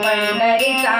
playing. Back in time.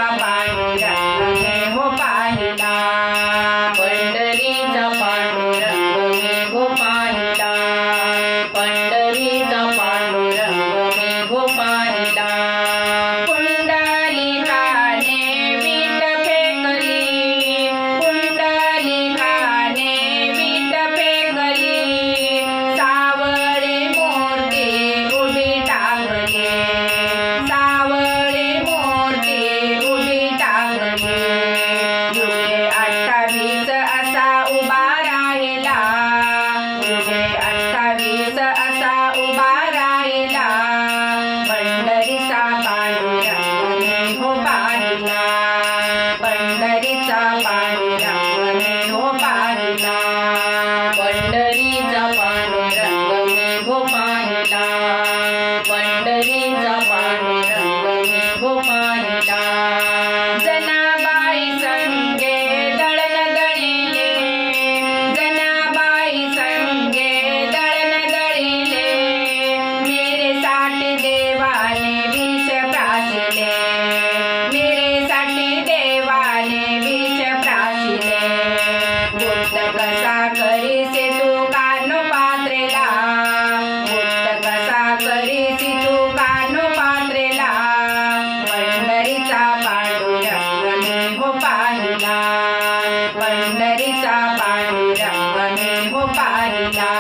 पाहिला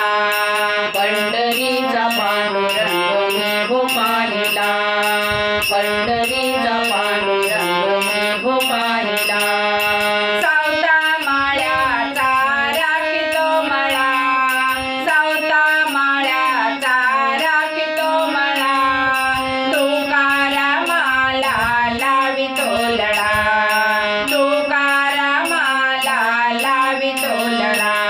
पंढरीचा पांडुरंग मी हो मला सावता माळ्याचा राखितो मला तुकारा मला लावितो लढा तुकारा मला लावितो लढा